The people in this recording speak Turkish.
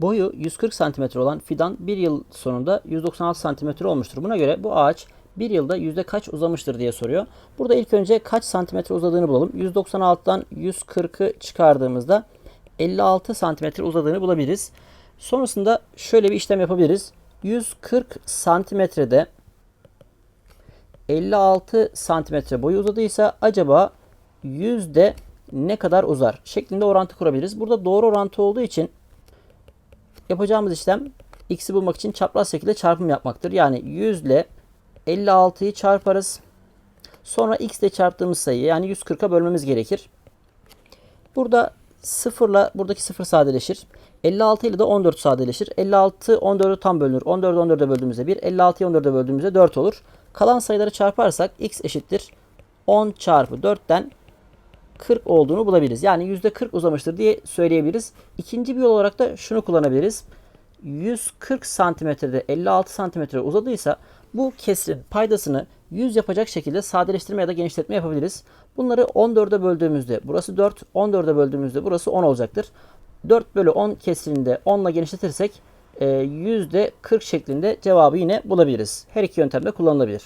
Boyu 140 cm olan fidan bir yıl sonunda 196 cm olmuştur. Buna göre bu ağaç bir yılda yüzde kaç uzamıştır diye soruyor. Burada ilk önce kaç santimetre uzadığını bulalım. 196'dan 140'ı çıkardığımızda 56 santimetre uzadığını bulabiliriz. Sonrasında şöyle bir işlem yapabiliriz. 140 santimetrede 56 santimetre boyu uzadıysa acaba yüzde ne kadar uzar şeklinde orantı kurabiliriz. Burada doğru orantı olduğu için yapacağımız işlem x'i bulmak için çapraz şekilde çarpım yapmaktır. Yani 100 ile 56'yı çarparız. Sonra x ile çarptığımız sayıyı yani 140'a bölmemiz gerekir. Burada 0 ile buradaki 0 sadeleşir. 56 ile de 14 sadeleşir. 56 14'ü tam bölünür. 14'ü 14'e böldüğümüzde 1. 56'yı 14'e böldüğümüzde 4 olur. Kalan sayıları çarparsak x eşittir 10 çarpı 4'ten 40 olduğunu bulabiliriz. Yani %40 uzamıştır diye söyleyebiliriz. İkinci bir yol olarak da şunu kullanabiliriz. 140 santimetrede 56 santimetre uzadıysa bu kesrin paydasını 100 yapacak şekilde sadeleştirme ya da genişletme yapabiliriz. Bunları 14'e böldüğümüzde burası 4, 14'e böldüğümüzde burası 10 olacaktır. 4 bölü 10 kesrinde 10 ile genişletirsek e, %40 şeklinde cevabı yine bulabiliriz. Her iki yöntemde kullanılabilir.